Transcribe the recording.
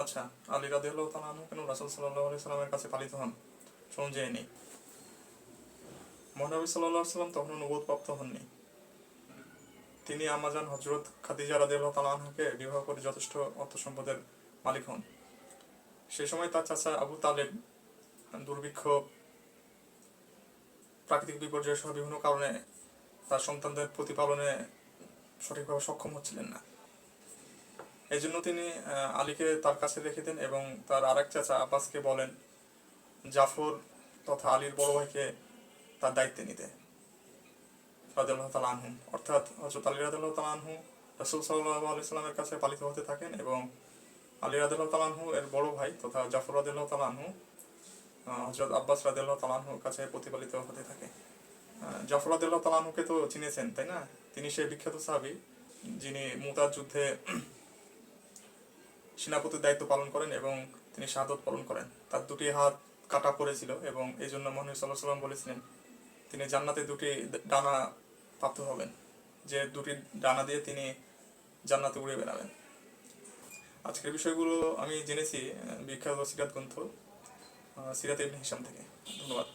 আচ্ছা আলী রাদিয়াল্লাহু তাআলা কেন রাসূল সাল্লাল্লাহু আলাইহি সাল্লামের কাছে পালিত হন? নেই। মহানবী সাল্লাল্লাহু সাল্লাম তখনও নবুয়ত প্রাপ্ত হননি। তিনি আমাজান হজরত খাদিজা রাদিয়াল্লাহু তাআলা আনহাকে বিবাহ করে যথেষ্ট অর্থ সম্পদের মালিক হন। সে সময় তার চাচা আবু তালেব দুর্ভিক্ষ, প্রাকৃতিক বিপর্যয় সহ বিভিন্ন কারণে তার সন্তানদের প্রতিপালনে সঠিকভাবে সক্ষম হচ্ছিলেন না। এই জন্য তিনি আলীকে তার কাছে রেখে দেন এবং তার আরেক চাচা আব্বাসকে বলেন, জাফর তথা আলীর বড় ভাইকে তার দায়িত্বে নিতে। রাজুল্লাহ তালা অর্থাৎ হজরত আলী রাজুল্লাহ তালা রসুল সাল্লাহ আলি সাল্লামের কাছে পালিত হতে থাকেন এবং আলী রাদিল্লাহ তালানহু এর বড় ভাই তথা জাফর রাদিল্লাহ তালানহু হজরত আব্বাস রাদিল্লাহ তালানহুর কাছে প্রতিপালিত হতে থাকে। জাফর রাদিল্লাহ তালানহুকে তো চিনেছেন, তাই না? তিনি সেই বিখ্যাত সাহাবি যিনি মুতার যুদ্ধে সেনাপতির দায়িত্ব পালন করেন এবং তিনি শাহাদত পালন করেন। তার দুটি হাত কাটা পড়েছিল এবং এই জন্য মহানবী সাল্লাহ সাল্লাম বলেছিলেন, তিনি জান্নাতে দুটি ডানা প্রাপ্ত হবেন। যে দুটি ডানা দিয়ে তিনি জান্নাতে উড়ে বেড়াবেন। আজকের বিষয়গুলো আমি জেনেছি, বিখ্যাত সিরাত গ্রন্থ সিরাত ইবনে হিসাম থেকে। ধন্যবাদ।